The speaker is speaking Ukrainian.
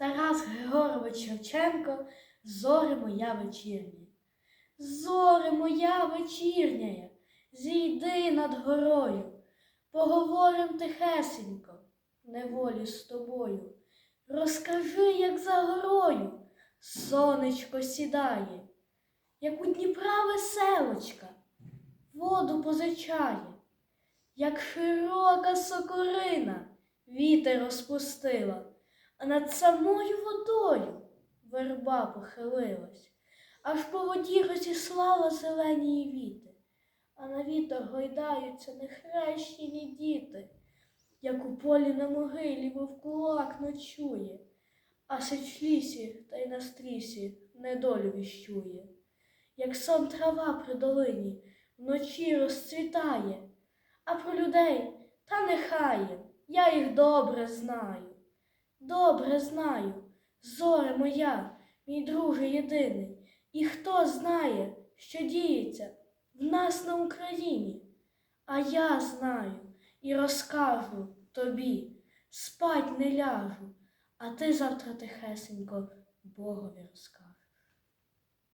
Тарас Григорович Шевченко, зоре моя вечірня. Зоре моя вечірняя, зійди над горою, поговорим тихесенько, неволі з тобою. Розкажи, як за горою сонечко сідає, як у Дніпра веселочка воду позичає, як широка сокорина вітер розпустила, а над самою водою верба похилилась, аж по воді розіслала зелені віти, а на вітер гойдаються нехрещені діти, як у полі на могилі вовкулак ночує, а сич лісі та й на стрісі недолю віщує, як сон трава при долині вночі розцвітає, а про людей та нехай, я їх добре знаю. Добре знаю, зоре моя, мій друже єдиний, і хто знає, що діється в нас на Україні. А я знаю і розкажу тобі, спать не ляжу, а ти завтра тихесенько Богові розкажеш.